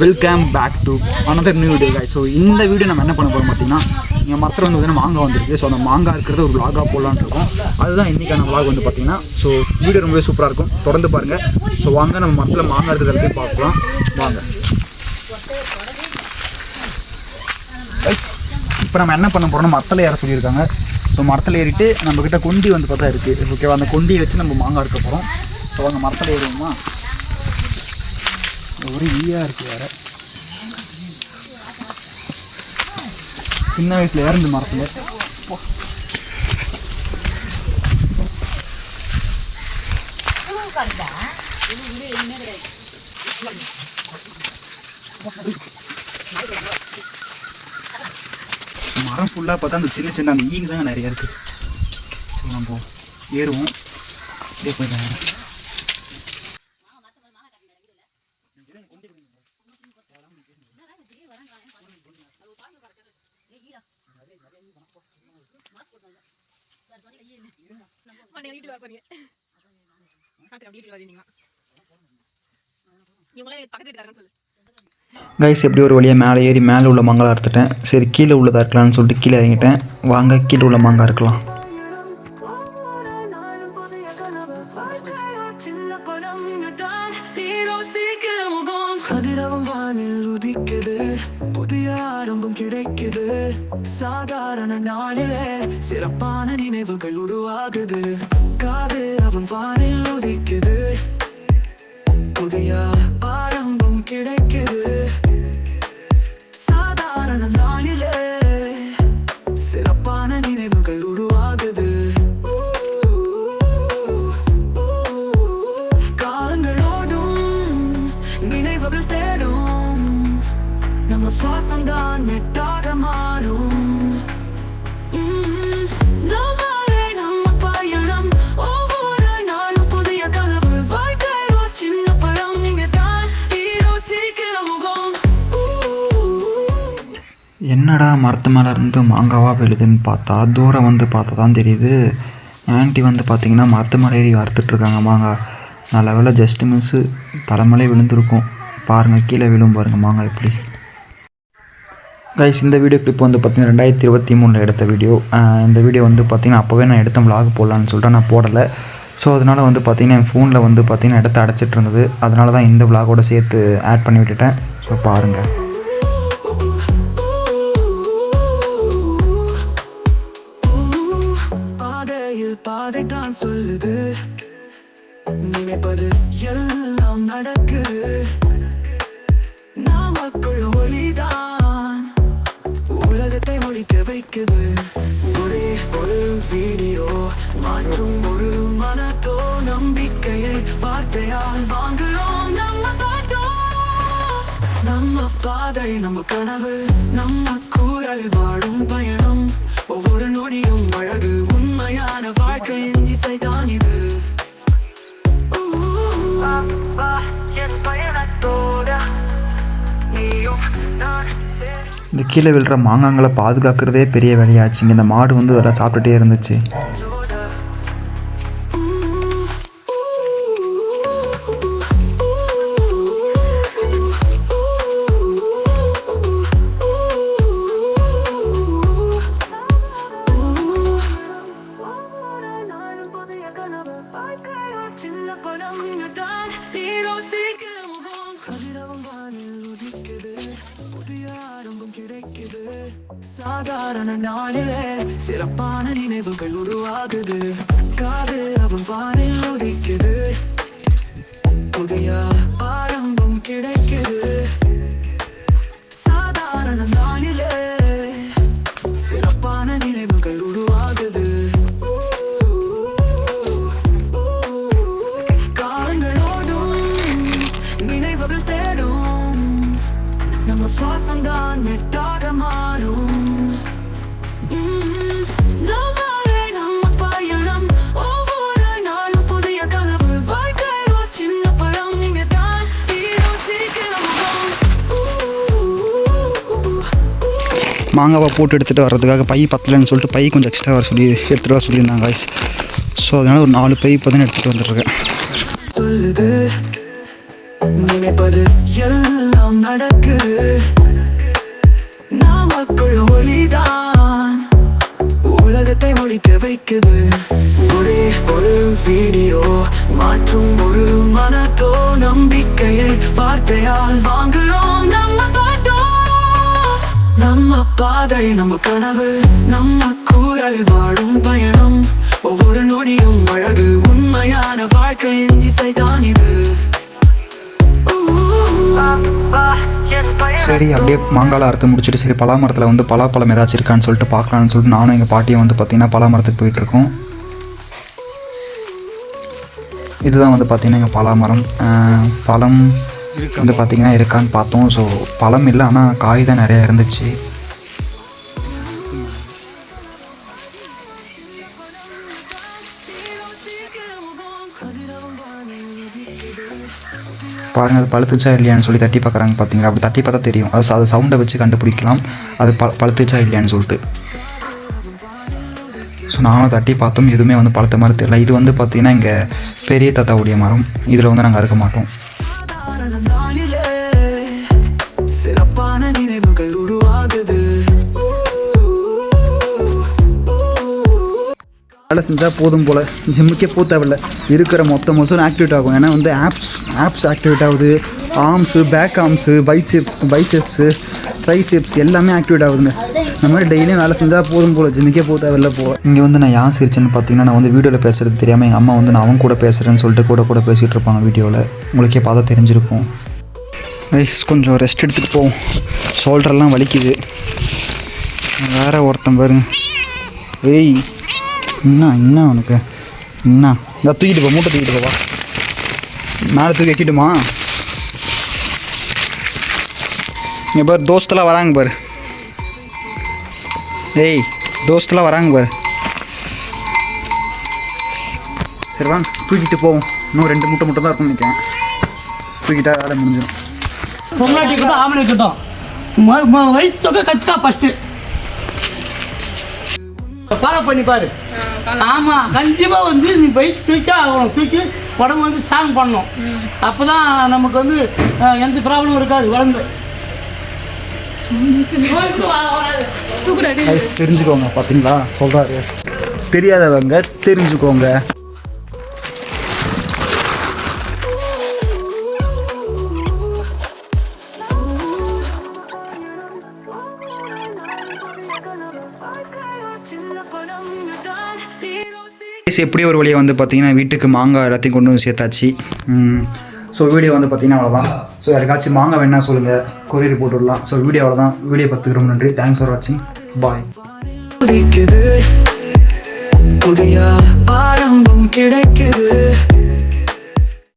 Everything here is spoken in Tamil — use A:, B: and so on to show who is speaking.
A: Welcome back to another new video guys so இந்த வீடியோ நம்ம என்ன பண்ண போகிறோம் பார்த்தீங்கன்னா இங்கே மரத்தில் வந்து பார்த்தீங்கன்னா மாங்காய் வந்திருக்கு. ஸோ அந்த மாங்காய் இருக்கிறது ஒரு விலாகாக போடலான்னு இருக்கும். அதுதான் இன்றைக்கான விலாக் வந்து பார்த்தீங்கன்னா ஸோ வீடியோ ரொம்பவே சூப்பராக இருக்கும். தொடர்ந்து பாருங்கள் ஸோ வாங்க நம்ம மரத்தில் மாங்காய் இருக்கிறது பார்க்கலாம். வாங்க. இப்போ நம்ம என்ன பண்ண போகிறோம்னா மரத்தில் ஏற சொல்லியிருக்காங்க. ஸோ மரத்தில் ஏறிட்டு நம்மக்கிட்ட கொண்டி வந்து பார்த்தா இருக்குது ஓகேவா அந்த கொண்டியை வச்சு நம்ம மாங்காய் இருக்க போகிறோம் ஸோ அந்த மரத்தில் ஏறுவோமா? ஒரு ஈயா இருக்கு வேற. சின்ன வயசுல இறந்து மரத்துல. மரம் ஃபுல்லாக பார்த்தா அந்த சின்ன சின்ன அந்த ஈங்க தான் நிறைய இருக்கு. நம்ம ஏறுவோம். அப்படியே போயிட்டாங்க
B: வர போறீங்க
C: கைஸ் எப்படி ஒரு வழியாக மேலே ஏறி மேலே உள்ள மாங்காய் அறுத்துட்டேன் சரி கீழே உள்ளதாக இருக்கலாம்னு சொல்லிட்டு கீழே இறங்கிட்டேன். வாங்க கீழே உள்ள மாங்காய் இருக்கலாம்.
D: புதிய கிடைக்குது. சாதாரண நாளிலே சிறப்பான நினைவுகள் உருவாகுது. காது அவன் வானில் உதிக்குது. புதிய ஆரம்பம் கிடைக்குது. சாதாரண நாளிலே
C: என்னடா மரத்து மேலே இருந்து மாங்காவா விழுதுன்னு பார்த்தா தூரம் வந்து பார்த்தா தான் தெரியுது ஆன்ட்டி வந்து பார்த்தீங்கன்னா மரத்து மேலே ஏறி அறுத்துட்ருக்காங்க மாங்காய் நல்ல வேலை ஜஸ்ட் மிஸ்ஸு தலைமலை விழுந்திருக்கும். பாருங்கள் கீழே விழும் பாருங்கள் மாங்காய் எப்படி. கைஸ் இந்த வீடியோ கிளிப் வந்து பார்த்திங்கன்னா ரெண்டாயிரத்தி இருபத்தி மூணில் எடுத்த வீடியோ இந்த வீடியோ வந்து பார்த்திங்கன்னா அப்போவே நான் எடுத்த விலாக் போடலான்னு சொல்லிட்டு நான் போடலை. ஸோ அதனால் வந்து பார்த்திங்கன்னா என் ஃபோனில் வந்து பார்த்திங்கன்னா இடத்த அடைச்சிட்டு இருந்தது. அதனால தான் இந்த vlog-ஓட சேர்த்து ஆட் பண்ணி விட்டுட்டேன். ஸோ பாருங்கள்
D: அதைத்தான் சொல்லுது. நினைப்பது எல்லாம் நடக்குது நாமக்குள் ஒளிதான். உலகத்தை ஒழிக்க வைக்குது. ஒரே ஒரு வீடியோ மாற்றும் ஒரு மனத்தோ நம்பிக்கையை வார்த்தையால் வாங்குறோம் நம்ம பாட்டோம் நம்ம பாதை நம்ம கனவு நம்ம கூறல் வாழும் பயணம்.
C: கீழே விழுற மாங்காங்களை பாதுகாக்கிறதே பெரிய வேலையாச்சுங்க. இந்த மாடு வந்து அதெல்லாம் சாப்பிட்டுட்டே இருந்துச்சு.
D: சாதாரண நாளிலே சிறப்பான நினைவுகள் உருவாகுது.
C: மாங்காவை போட்டு எடுத்துகிட்டு வர்றதுக்காக பை பத்தலைன்னு சொல்லிட்டு பை கொஞ்சம் எக்ஸ்ட்ரா வர சொல்லி எடுத்துகிட்டு வர சொல்லியிருந்தாங்க காய்ஸ் ஸோ அதனால் ஒரு நாலு பை இப்போ எடுத்துகிட்டு வந்துட்டுருக்கேன்
D: சொல்லுது நினைப்பது எல்லாம் எல்லாம் நாமக்குள் ஒளிதான். உலகத்தை ஒழிக்க வைக்குது. ஒரே ஒரு வீடியோ மாற்றும் ஒரு மனத்தோ நம்பிக்கையை வார்த்தையால் வாங்குறோம். நம்ம பாதை நம்ம கனவு. நம்ம கூறல் வாழும் பயணம். ஒவ்வொரு நொடியும் அழகு. உண்மையான வாழ்க்கையின் இசைதான் இது.
C: சரி அப்படியே மாங்கால அறுத்து முடிச்சுட்டு சரி பலாமரத்தில் வந்து பலாப்பழம் ஏதாச்சும் இருக்கான்னு சொல்லிட்டு பார்க்கலான்னு சொல்லிட்டு நானும் எங்கள் பாட்டியும் வந்து பார்த்திங்கன்னா பலாமரத்துக்கு போயிட்டுருக்கோம். இதுதான் வந்து பார்த்திங்கன்னா எங்கள் பலாமரம். பழம் வந்து பார்த்திங்கன்னா இருக்கான்னு பார்த்தோம். ஸோ பழம் இல்லை ஆனால் காய் தான் நிறையா இருந்துச்சு. பாருங்கள் அது பழுத்துச்சா இல்லையான்னு சொல்லி தட்டி பார்க்குறாங்க பார்த்தீங்களா அப்படி தட்டி பார்த்தா தெரியும். அது அது சவுண்டை வச்சு கண்டுபிடிக்கலாம். அது ப பழுத்துச்சா இல்லையான்னு சொல்லிட்டு. ஸோ நானும் தட்டி பார்த்தோம். எதுவுமே வந்து பழுத்த மாதிரி தெரியல. இது வந்து பார்த்திங்கன்னா எங்கள் பெரிய தாத்தாவுடைய மரம். இதில் வந்து நாங்கள் அறுக்க மாட்டோம்.
A: வேலை செஞ்சால் போதும் போல். ஜிம்முக்கே போக தேவையில்ல. இருக்கிற மொத்த மொசம் ஆக்டிவேட் ஆகும். ஏன்னா வந்து ஆப்ஸ் ஆப்ஸ் ஆக்டிவேட் ஆகுது. Arms back arms biceps biceps triceps எல்லாமே ஆக்டிவேட் ஆகுதுங்க. இந்த மாதிரி டெய்லியும் வேலை செஞ்சால் போதும் போல். ஜிம்முக்கே போ தேவையில்ல போல்.
C: இங்கே வந்து நான் யார் சிரிச்சேன்னு பார்த்தீங்கன்னா நான் வந்து வீடியோவில் பேசுகிறது தெரியாமல் எங்கள் அம்மா வந்து நான் அவன் கூட பேசுகிறேன்னு சொல்லிட்டு கூட கூட பேசிகிட்டு இருப்பாங்க வீடியோவில் உங்களுக்கே பார்த்தா தெரிஞ்சிருக்கும்.
A: ஐஸ் கொஞ்சம் ரெஸ்ட் எடுத்துகிட்டு போவோம் ஷோல்டர்லாம் வலிக்குது. வேற ஒருத்தன் பாருங்க. வெய் என்ன என்ன உனக்கு? என்ன இதை தூக்கிட்டு போ மூட்டை தூக்கிட்டு போவா மேலே தூக்கி வைக்கட்டுமா? இங்கே பாரு தோஸ்தெல்லாம் வராங்க பாரு. ஏய் தோஸ்தெல்லாம் வராங்க பாரு. சரி வாங்க தூக்கிட்டு போவோம். இன்னும் ரெண்டு மூட்டை மட்டும் தான் இருக்கும்னு நினைக்கிறேன். தூக்கிட்டா வேலை முடிஞ்சிடும்
E: பொங்கலாட்டி இருக்கட்டும் ஆம்பளை இருக்கட்டும். வயசு தொகை கற்றுக்கா ஃபஸ்ட்டு ஃபாலோ பண்ணி பாரு. ஆமாம் கண்டிப்பாக வந்து நீ வெயிட் தூக்கி ஆகணும் தூக்கி உடம்பு வந்து ஸ்ட்ராங் பண்ணணும் அப்போ தான் நமக்கு வந்து எந்த ப்ராப்ளமும் இருக்காது உடம்பு
A: தெரிஞ்சுக்கோங்க பார்த்தீங்களா சொல்கிறாரு தெரியாதவங்க தெரிஞ்சுக்கோங்க.
C: Guys, எப்படியோ ஒரு வழியாக வந்து பார்த்தீங்கன்னா வீட்டுக்கு மாங்காய் எல்லாத்தையும் கொண்டு வந்து சேர்த்தாச்சு.
A: ஸோ வீடியோ வந்து பார்த்தீங்கன்னா அவ்வளோதான் ஸோ யாருக்காச்சும் மாங்காய் வேணா சொல்லுங்கள் கொரியர் போட்டு விடலாம் ஸோ வீடியோ அவ்வளோதான் வீடியோ பார்த்துக்கு ரொம்ப நன்றி. தேங்க்ஸ் ஃபார் வாட்சிங் பாய்
D: புதிக்குது. புதிய ஆரம்பம் கிடைக்குது.